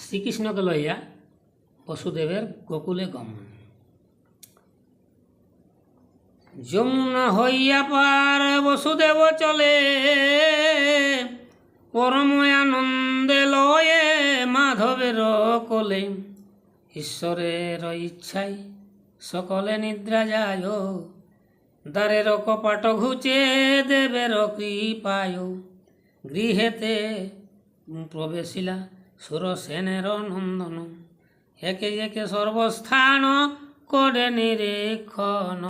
শ্রীকৃষ্ণকে লইয়া বসুদেবের গোকুলে গমন। যমুনা হইয়া পার বসুদেব চলে পরম আনন্দে লয়ে মাধবের কোলে। ঈশ্বরের ইচ্ছাই সকলে নিদ্রা যায় দ্বারের কপাট ঘুচে দেবের কৃপায় গৃহেতে প্রবেশিলা সুরসেনের নন্দন, একে একে সর্বস্থান করে নিরীক্ষণ।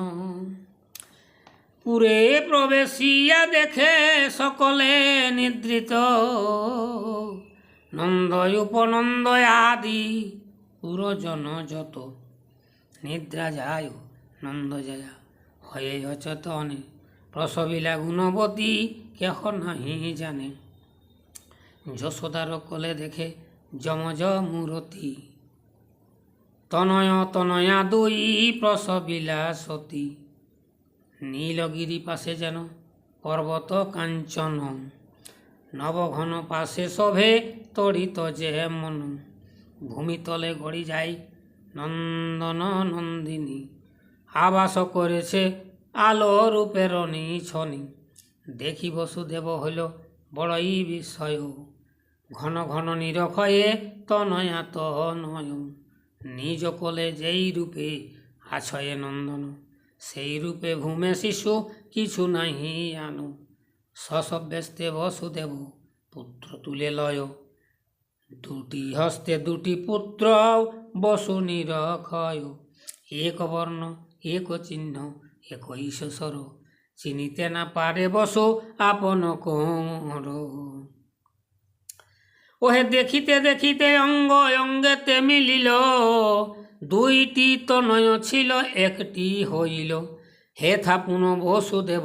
পুরে প্রবেশিয়া দেখে সকলে নিদ্রিত। নন্দয়, উপনন্দয় আদি পুরজন যত। নিদ্রা যায়, নন্দ যায়, হয়ে অচেতনে। প্রসবিলা গুণবতী কেহ নাহি জানে। যশোদার কোলে দেখে যমজ মূরতি তনয় তনয়া দুই প্রসবিলা সতী নীলগিরি পাশে যেন পর্বত কাঞ্চন নবঘন পাশে শোভে তড়িত যে মন ভূমিতলে গড়ি যায় নন্দন নন্দিনী। আবাস করেছে আলো রূপের ছনি দেখি বসুদেব হইল বড়ই বিষয় ঘন ঘন নিরক্ষয়ে তনয়া তনয় নিজ কোলে যেই রূপে আছয়ে নন্দন, সেই রূপে ভূমে শিশু কিছু নাহি আনো। সসব্যস্তে বসুদেব পুত্র তুলে লয়। দুটি হস্তে দুটি পুত্র বসু নিরক্ষয়। এক বর্ণ, এক চিহ্ন এক ঈশ্বর চিনিতে না পারে বসু আপন কোমর। ওহে দেখিতে দেখিতে অঙ্গ অঙ্গেতে মিলিল। দুইটি তনয় ছিল, একটি হইল। হে থাপুন বসুদেব,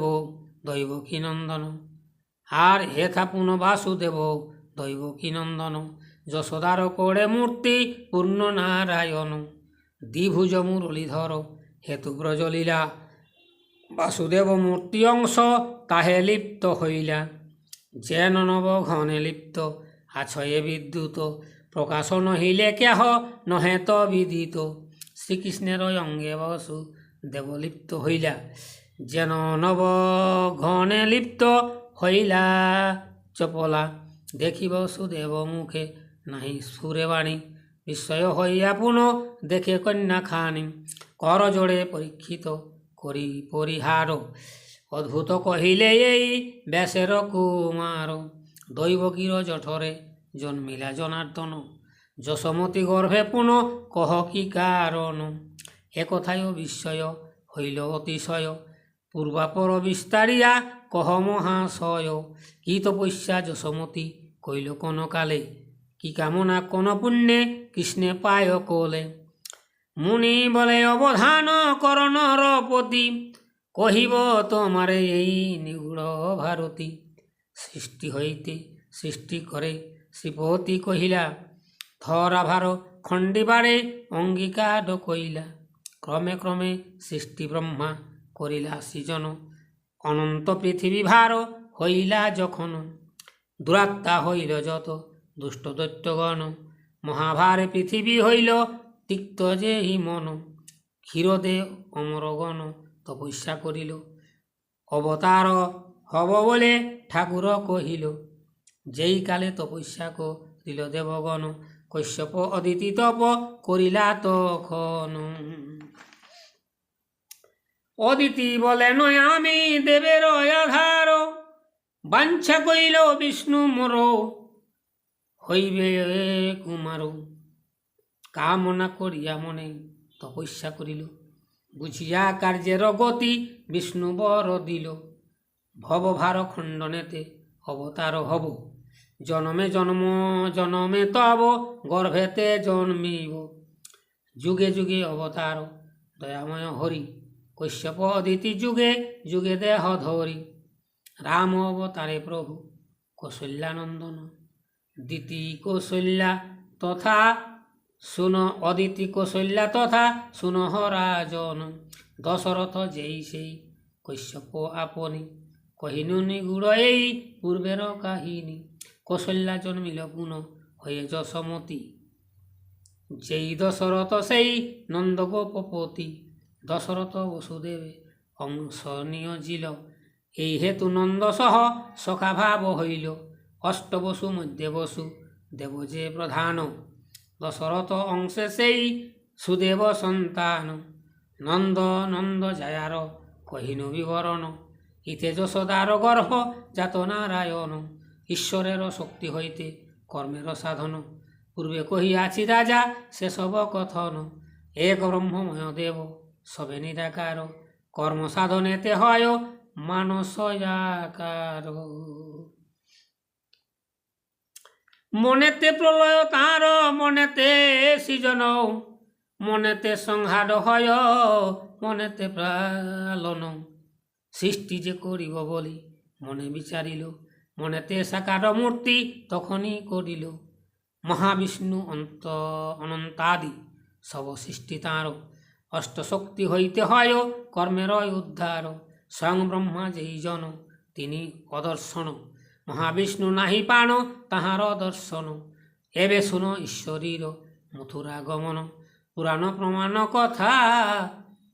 দৈব কি নন্দন? আর হে থাপুন বাসুদেব, দৈব কি নন্দন? যশোদার কোড়ে মূর্তি পূর্ণ নারায়ণ। দ্বিভুজ মুরলীধর হেতু ব্রজলীলা বাসুদেব মূর্তি অংশ তাহে লিপ্ত হইলা। যেন নব ঘনে লিপ্ত। আছয়ে বিদ্যুৎ প্রকাশ নহিলে কেহ নহে তো বিদিত। শ্রীকৃষ্ণের অঙ্গে বসু দেবলিপ্ত হইলা। যেন নব ঘনে লিপ্ত হইলা। চপলা দেখি বসুদেব মুখে নাহি সুরে বাণী। বিস্ময় হইয়া পুনঃ দেখে কন্যা খানি। কর জোড়ে পরীক্ষিত করি পরিহার। অদ্ভুত কহিলে এই ব্যাসের কুমার। দৈবকীর জঠরে জন্মিলা জনার্দন, যশমতী গর্ভে পুনঃ কহ কি কারণ? একথায় বিস্ময় হইল অতিশয়। পূর্বাপর বিস্তারিয়া কহ মহাশয়। কি তপস্যা যশমতী কইল কোন কালে কি কামনা কোন পুণ্যে কৃষ্ণে পায় কোলে? মুনি বলে, অবধান করণ রপতি। কহিব তোমারে এই নিগুড় ভারতী। সৃষ্টি হইতে সৃষ্টি করে শ্রীপতি কহিলা ধরাভার খণ্ডিবারে অঙ্গীকার কইলা ক্রমে ক্রমে সৃষ্টি ব্রহ্মা করিলা সৃজন অনন্ত পৃথিবী ভার হইলা যখন দুরাত্মা হইল যত দুষ্ট দৈত্যগণ মহাভারে পৃথিবী হইল তিক্ত যে হি মন ক্ষীরদে অমরগণ তপস্যা করিল অবতার হব বলে ঠাকুর কহিল, যেই কালে তপস্যা করিল দেবগণ, কশ্যপ অদিতি তপ করিলা তখন। অদিতি বলে, নয়, আমি দেবের আধার। বাঞ্ছা কইল বিষ্ণু মোর, হইবে কুমার। কামনা করিয়া মনে তপস্যা করিল। বুঝিয়া কার্যের গতি বিষ্ণু বর দিল। ভবভার খণ্ডনেতে অবতার হব। জনমে জন্ম, জনমে তব, গর্ভেতে জন্মিব। যুগে যুগে অবতার, দয়াময় হরি। কশ্যপ অদিতি যুগে যুগে দেহ ধরি। রাম অবতারে প্রভু, কৌশল্যানন্দন। দিতি কৌশল্যা তথা, শুন অদিতি কৌশল্যা তথা শুনহ রাজন দশরথ যেই সেই কশ্যপ আপনি। কহিনু নিগুড় এই পূর্বের কাহিনী। কৌশল্যা জন্মিল পুনঃ, হয়ে যশমতী যেই দশরথ, সেই নন্দগোপপতি। দশরথ বসুদেবে অংশ নিয়োজিল এই হেতু নন্দ সহ সখাভাব হইল। অষ্টবসু মধ্যে বসু, দেব যে প্রধান। দশরথ অংশে সেই সুদেব সন্তান। নন্দ নন্দ জায়ার কহিনু বিবরণ। ইতে যশোদার গর্ভ জাত নারায়ণ ঈশ্বরের শক্তি হইতে কর্মের সাধন পূর্বে কহি কহিয়াছি, রাজা, সেসব কথন এক ব্রহ্মময় দেব, সবে নিরাকার। কর্ম সাধনেতে হয় মানসয়াকার। মনেতে প্রলয় তাঁর মনেতে সৃজন। মনেতে সংহার হয়, মনেতে প্রালন সৃষ্টি যে করিব বলি। মনে বিচারিল, মনেতে সাকার মূর্তি তখনই করিল। মহাবিষ্ণু অন্ত অনন্তাদি, সব সৃষ্টি তাঁর অষ্টশক্তি হইতে হয় কর্মের উদ্ধার। স্বয়ং ব্রহ্মা যেই জন, তিনি অদর্শন। মহাবিষ্ণু নাহি পাণ তাহার দর্শন। এবে শুন ঈশ্বরীর মথুরা গমন পুরাণ প্রমাণ কথা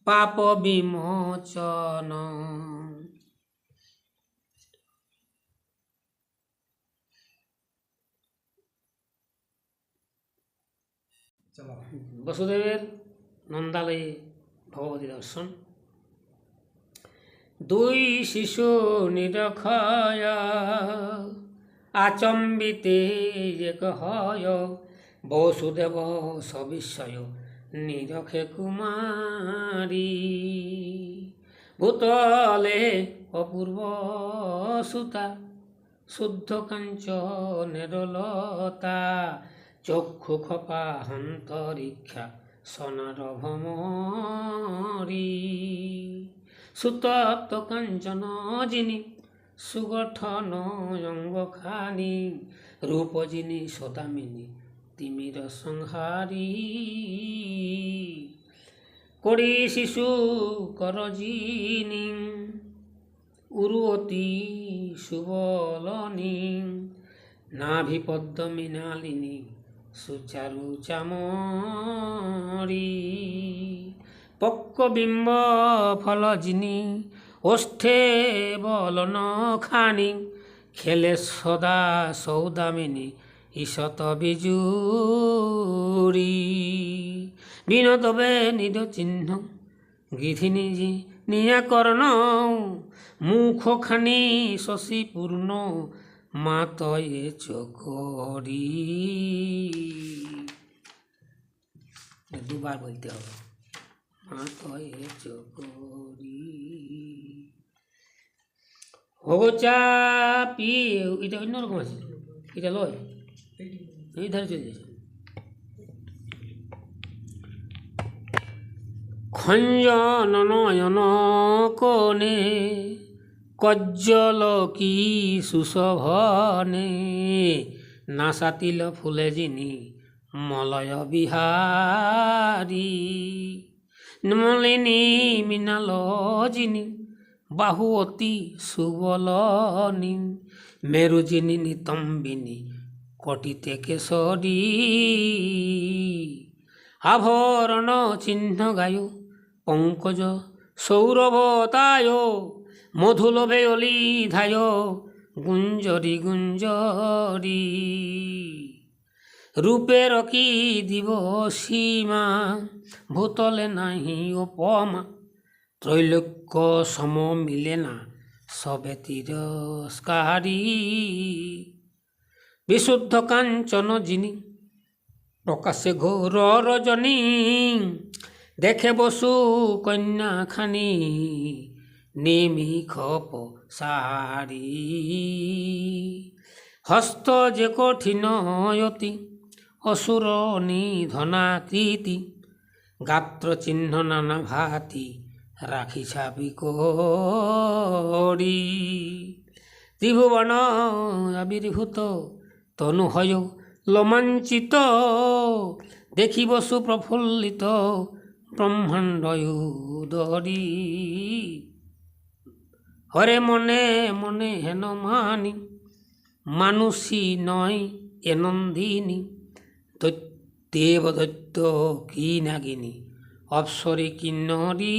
পাপ বিমোচন। বসুদেবের নন্দালয়ে ভগবতী দর্শন। দুই শিশু নিরক্ষয় আচম্বিতে হয় বসুদেব সবিস্ময়। নিরখে কুমারী। ভূতলে অপূর্ব সুতা, শুদ্ধ কাঞ্চনের লতা, চক্ষু খপা হন্তরিক্ষা সোনার ভমরি সুতপ্ত কাঞ্চন যিনি, সুগঠন অঙ্গ খানি রূপ যিনি সদামিনী তিমির সংহারী। করি শিশু কর যিনি উরুঅতি সুবলনী নাভিপদ্ম মৃণালিনী, সুচারু চামরি। পক্কবিম্ব ফল যিনি ওষ্ঠে বলন খানি খেলে সদা সৌদামিনী ঈশত বিজুরি বিনোদবে নিদ চিহ্ন গিধিনী জি নিয়া কর্ণ, মুখখানি শশী পূর্ণ মাতয়ে চকরি। দুবার বলতে হবে। মাতয়ে চকরি। হোচাপি এটা অন্যরকম আছে। এটা লয়। এই ধারে চলে যাচ্ছে। খঞ্জন নয়ন কোণে কজ্জল কি সুশোভনে নাসাতিল ফুলে যিনি মলয় বিহারী। মলিনী মৃণাল যিনি বাহু অতি সুবলনী, মেরু যিনি নিতম্বিনী কটিতে কেশরী আভরণ চিহ্ন গায় পঙ্কজ সৌরভতায় মধুলভে অলি ধায় গুঞ্জরি গুঞ্জরি রূপের কি দিব সীমা ভূতলে নাহি উপমা ত্রৈলোক্য সম মিলে না সবে তিরস্কারী বিশুদ্ধ কাঞ্চন যিনি, প্রকাশে ঘোর রজনী। দেখে বসু কন্যা খানি, নেমি খপ সারি। হস্ত যে কঠিন অতি অসুর নিধনাকৃতি গাত্র চিহ্ন নানা ভাতি রাখি ছাবি করি। ত্রিভুবন আবির্ভূত তনু হয় লোমাঞ্চিত দেখিব সুপ্রফুল্লিত ব্রহ্মাণ্ড উদরি হরে মনে মনে হেন মানি মানুষী নয় এ নন্দিনী দেবদত্ত কি নাগিনী অপসরে কিন্নরী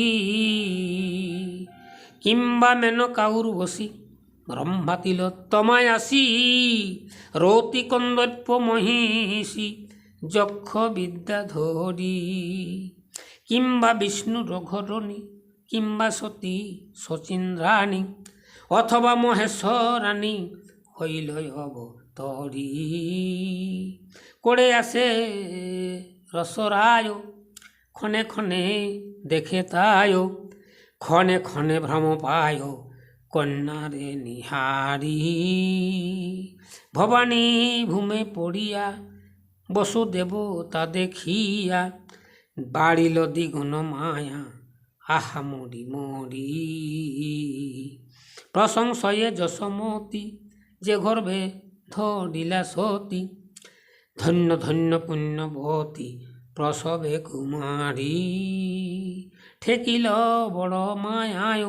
কিংবা মেনকাউর বসি ব্রহ্মাতিল তমায় আসি রতি কন্দর্প মহিষী যক্ষ বিদ্যা ধরি কিংবা বিষ্ণুর ঘরণী কিংবা সতী শচীন্দ্রাণী, অথবা মহেশ্বরাণী হইল অবতরী করে আসে রসরায়, ক্ষণে ক্ষণে দেখে তায়, ক্ষণে ক্ষণে ভ্রম পায় কন্যারে নিহারি। ভবানী ভূমে পড়িয়া বসুদেব তা দেখিয়া বাড়িল দ্বিগুণ মায়া। আহা, মরি মরি। প্রশংসয়ে যশমতী যে গর্ভে ধরিলা সতী। ধন্য ধন্য পুণ্যবতী প্রসবে কুমারী। ঠেকিল বড় মায়ায়